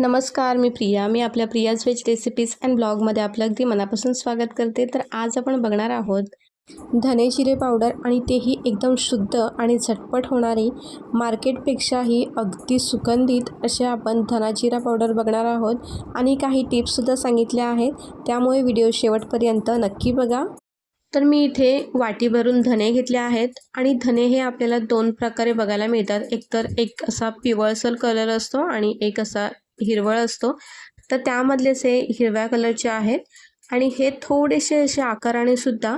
नमस्कार मी प्रिया. मी आपल्या Priya's veg recipes and ब्लॉगमध्ये आपलं अगदी मनापासून स्वागत करते. तर आज आपण बघणार आहोत धने जिरे पावडर आणि तेही एकदम शुद्ध आणि झटपट होणारी मार्केटपेक्षाही अगदी सुगंधित असे आपण धना जिरा पावडर बघणार आहोत. आणि काही टिप्ससुद्धा सांगितल्या आहेत. त्यामुळे व्हिडिओ शेवटपर्यंत नक्की बघा. तर मी इथे वाटी भरून धने घेतले आहेत आणि धने हे आपल्याला दोन प्रकारे बघायला मिळतात. एकतर एक असा पिवळसर कलर असतो आणि एक असा हिरवळ असतो. तर त्यामधलेच हे हिरव्या कलरचे आहेत. आणि हे थोडेसे असे आकाराने सुद्धा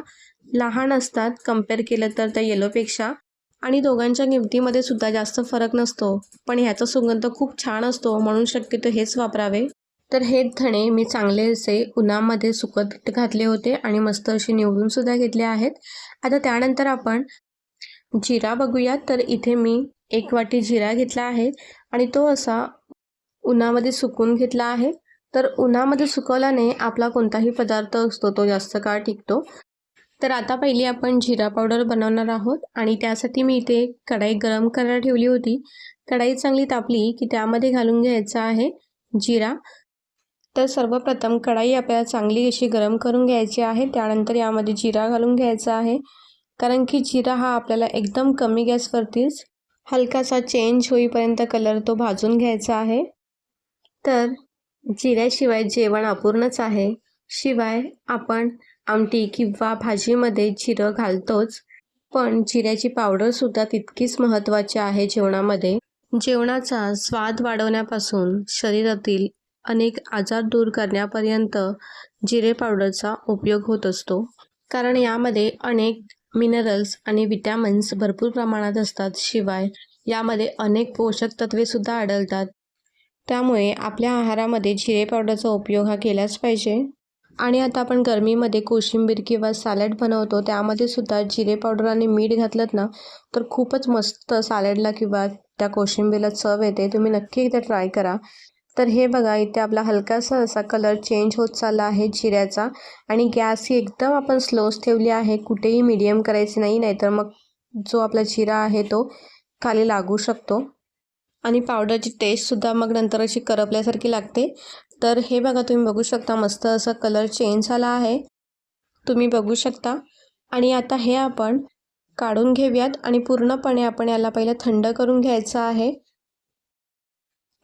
लहान असतात कंपेअर केलं तर त्या येलोपेक्षा आणि दोघांच्या किमतीमध्ये सुद्धा जास्त फरक नसतो. पण ह्याचा सुगंध खूप छान असतो म्हणून शक्यतो हेच वापरावे. तर हे धणे मी चांगले असे उन्हामध्ये सुकत घातले होते आणि मस्त असे निवडून सुद्धा घेतले आहेत. आता त्यानंतर आपण जिरा बघूयात. तर इथे मी एक वाटी जिरा घेतला आहे. आणि तो असा उन्हामध्ये सुकून घेतला आहे. तर उन्हामध्ये सुकवल्याने आपला कोणताही पदार्थ असतो तो जास्त काळ टिकतो. तर आता पहिली आपण जिरा पावडर बनवणार आहोत आणि त्यासाठी मी इथे कढाई गरम करायला ठेवली होती. कढाई चांगली तापली की त्यामध्ये घालून घ्यायचं आहे जिरा. तर सर्वप्रथम कढाई आपल्याला चांगली अशी गरम करून घ्यायची आहे. त्यानंतर यामध्ये जिरा घालून घ्यायचा आहे. कारण की जिरा हा आपल्याला एकदम कमी गॅसवरतीच हलकासा चेंज होईपर्यंत कलर तो भाजून घ्यायचा आहे. तर जिऱ्याशिवाय जेवण अपूर्णच आहे. शिवाय आपण आमटी किंवा भाजीमध्ये जिरं घालतोच. पण जिऱ्याची पावडरसुद्धा तितकीच महत्त्वाची आहे जेवणामध्ये. जेवणाचा स्वाद वाढवण्यापासून शरीरातील अनेक आजार दूर करण्यापर्यंत जिरे पावडरचा उपयोग होत असतो. कारण यामध्ये अनेक मिनरल्स आणि विटॅमिन्स भरपूर प्रमाणात असतात. शिवाय यामध्ये अनेक पोषक तत्वेसुद्धा आढळतात. त्यामुळे आपल्या आहारामध्ये जिरे पावडरचा उपयोग हा केलाच पाहिजे. आणि आता आपण गरमीमध्ये कोशिंबीर किंवा सॅलड बनवतो त्यामध्ये सुद्धा जिरे पावडर आणि मीठ घातलं ना तर खूपच मस्त सॅलडला किंवा त्या कोशिंबीरला चव येते. तुम्ही नक्की एकदा ट्राय करा. तर हे बघा इथे आपला हलकासा असा कलर चेंज होत चालला आहे जिऱ्याचा. आणि गॅस ही एकदम आपण स्लोच ठेवली आहे. कुठेही मीडियम करायची नाही नाहीतर मग जो आपला जिरा आहे तो खाली लागू शकतो. आणि पावडरची टेस्टसुद्धा मग नंतर अशी करपल्यासारखी लागते. तर हे बघा तुम्ही बघू शकता मस्त असा कलर चेंज झाला आहे. तुम्ही बघू शकता. आणि आता हे आपण काढून घेऊयात आणि पूर्णपणे आपण याला पहिलं थंड करून घ्यायचं आहे.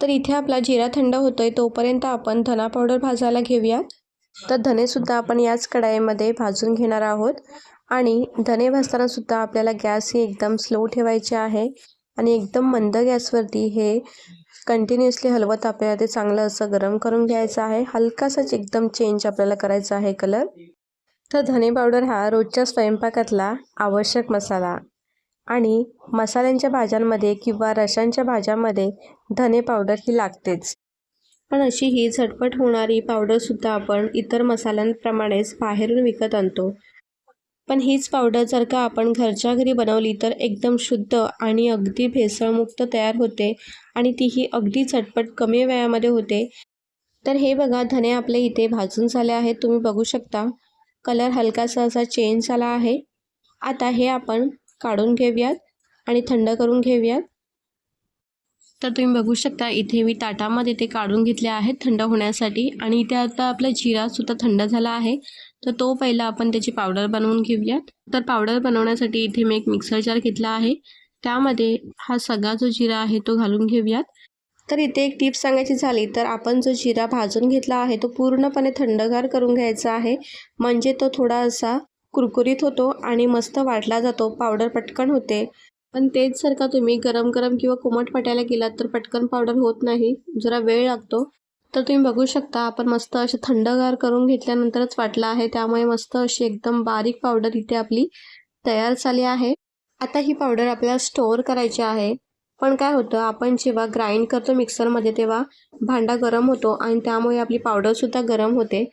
तर इथे आपला जिरा थंड होतो आहे तोपर्यंत आपण धना पावडर भाजायला घेऊयात. तर धनेसुद्धा आपण याच कढाईमध्ये भाजून घेणार आहोत. आणि धने भाजतानासुद्धा आपल्याला गॅस ही एकदम स्लो ठेवायचे आहे. आणि एकदम मंद गॅसवरती हे कंटिन्युअसली हलवत आपल्याला ते चांगलं असं गरम करून घ्यायचं आहे. हलकासाच एकदम चेंज आपल्याला करायचा आहे कलर तर धने पावडर हा रोजच्या स्वयंपाकातला आवश्यक मसाला. आणि मसाल्यांच्या भाज्यांमध्ये किंवा रशांच्या भाज्यांमध्ये धने पावडर ही लागतेच. पण अशी ही झटपट होणारी पावडरसुद्धा आपण इतर मसाल्यांप्रमाणेच बाहेरून विकत आणतो. पण हीच पावडर जर का आपण घरच्या घरी बनवली तर एकदम शुद्ध आणि अगदी भेसळमुक्त तयार होते आणि तीही अगदी झटपट कमी वेळामध्ये होते. तर हे बघा धने आपले इथे भाजून झाले आहेत. तुम्ही बघू शकता कलर हलकासा असा चेंज झाला आहे. आता हे आपण काढून घेऊयात आणि थंड करून घेऊयात. तर तुम्ही बघू शकता इथे मी ताटामध्ये ते काढून घेतले आहेत थंड होण्यासाठी. आणि इथे आता आपला जिरासुद्धा थंड झाला आहे. तर तो पहिला आपण त्याची पावडर बनवून घेऊयात. तर पावडर बनवण्यासाठी इथे मी एक मिक्सर जार घेतला आहे. त्यामध्ये हा सगळा जो जिरा आहे तो घालून घेऊयात. तर इथे एक टिप्स सांगायची झाली तर आपण जो जिरा भाजून घेतला आहे तो पूर्णपणे थंडगार करून घ्यायचा आहे. म्हणजे तो थोडा असा कुरकुरीत होतो आणि मस्त वाटला जातो. पावडर पटकन होते. पण तेच जर का तुम्ही गरम गरम किंवा कोमट पटायला गेलात तर पटकन पावडर होत नाही. जरा वेळ लागतो. तर तुम्ही बघू शकता आपण मस्त असे थंडगार करून घेतल्यानंतरच वाटलं आहे. त्यामुळे मस्त अशी एकदम बारीक पावडर इथे आपली तयार झाली आहे. आता ही पावडर आपल्याला स्टोअर करायची आहे. पण काय होतं आपण जेव्हा ग्राइंड करतो मिक्सरमध्ये तेव्हा भांडा गरम होतो आणि त्यामुळे आपली पावडरसुद्धा गरम होते.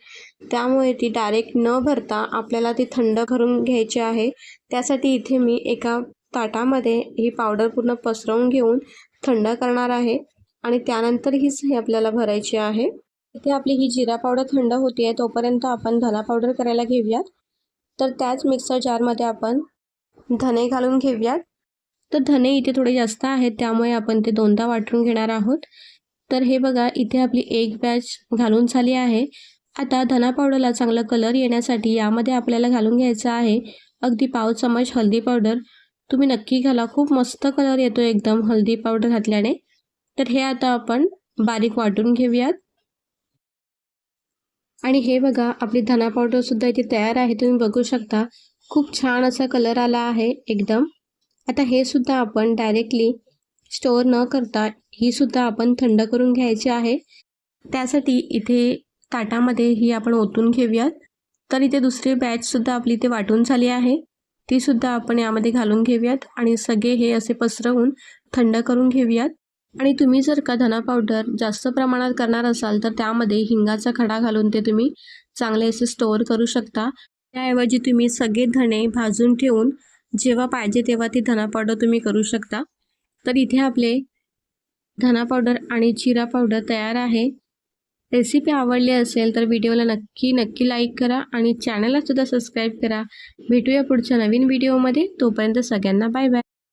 त्यामुळे ती डायरेक्ट न भरता आपल्याला ती थंड करून घ्यायची आहे. त्यासाठी इथे मी एका ताटामध्ये ही पावडर पूर्ण पसरवून घेऊन थंड करणार आहे. आणि त्यानंतर हीच हे आपल्याला भरायची आहे. इथे आपली ही जिरा पावडर थंड होती आहे तोपर्यंत आपण धना पावडर करायला घेऊयात. तर त्याच मिक्सर जारमध्ये आपण धने घालून घेऊयात. तर धने इथे थोडे जास्त आहेत त्यामुळे आपण ते दोनदा वाटून घेणार आहोत. तर हे बघा इथे आपली एक बॅच घालून झाली आहे. आता धना पावडरला चांगला कलर येण्यासाठी यामध्ये आपल्याला घालून घ्यायचं आहे. अगदी पाव चमच हळदी पावडर. तुम्ही नक्की घाला. खूप मस्त कलर येतो एकदम. हल्दी पावडर घातल्याने. तर हे आता आपण बारीक वाटून घेऊयात. आणि हे बघा आपली धना पावडरसुद्धा इथे तयार आहे. तुम्ही बघू शकता. खूप छान असा कलर आला आहे एकदम. आता हे सुद्धा आपण डायरेक्टली स्टोअर न करता ही सुद्धा आपण थंड करून घ्यायची आहे. त्यासाठी इथे ताटामध्ये ही आपण ओतून घेऊयात. तर इथे दुसरी बॅचसुद्धा आपली इथे वाटून झाली आहे. तीसुद्धा आपण यामध्ये घालून घेऊयात. आणि सगळे हे असे पसरवून थंड करून घेऊयात. आणि तुम्ही जर का धना पावडर जास्त प्रमाणात करणार असाल तर त्यामध्ये हिंगाचा खडा घालून ते तुम्ही चांगले असे स्टोअर करू शकता. त्याऐवजी तुम्ही सगळे धणे भाजून ठेवून जेव्हा पाहिजे तेव्हा ती धना पावडर तुम्ही करू शकता. तर इथे आपले धना पावडर आणि जिरा पावडर तयार आहे. रेसिपी आवडली असेल तर व्हिडिओला नक्की नक्की लाईक करा आणि चॅनलला सुद्धा सबस्क्राईब करा. भेटूया पुढच्या नवीन व्हिडिओमध्ये तोपर्यंत सगळ्यांना बाय बाय